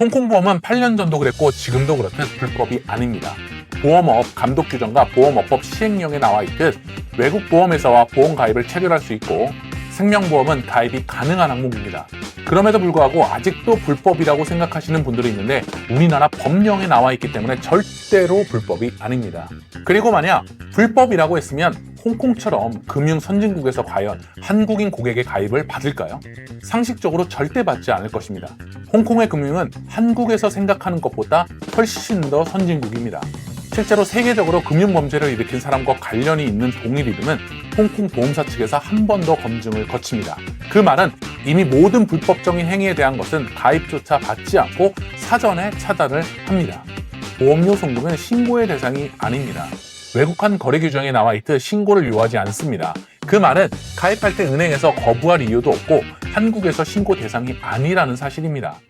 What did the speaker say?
홍콩 보험은 8년 전도 그랬고 지금도 그렇듯 불법이 아닙니다. 보험업 감독 규정과 보험업법 시행령에 나와 있듯 외국 보험회사와 보험 가입을 체결할 수 있고 생명보험은 가입이 가능한 항목입니다. 그럼에도 불구하고 아직도 불법이라고 생각하시는 분들이 있는데 우리나라 법령에 나와 있기 때문에 절대로 불법이 아닙니다. 그리고 만약 불법이라고 했으면 홍콩처럼 금융 선진국에서 과연 한국인 고객의 가입을 받을까요? 상식적으로 절대 받지 않을 것입니다. 홍콩의 금융은 한국에서 생각하는 것보다 훨씬 더 선진국입니다. 실제로 세계적으로 금융 범죄를 일으킨 사람과 관련이 있는 동일 이름은 홍콩 보험사 측에서 한 번 더 검증을 거칩니다. 그 말은 이미 모든 불법적인 행위에 대한 것은 가입조차 받지 않고 사전에 차단을 합니다. 보험료 송금은 신고의 대상이 아닙니다. 외국한 거래 규정에 나와 있듯 신고를 요하지 않습니다. 그 말은 가입할 때 은행에서 거부할 이유도 없고 한국에서 신고 대상이 아니라는 사실입니다.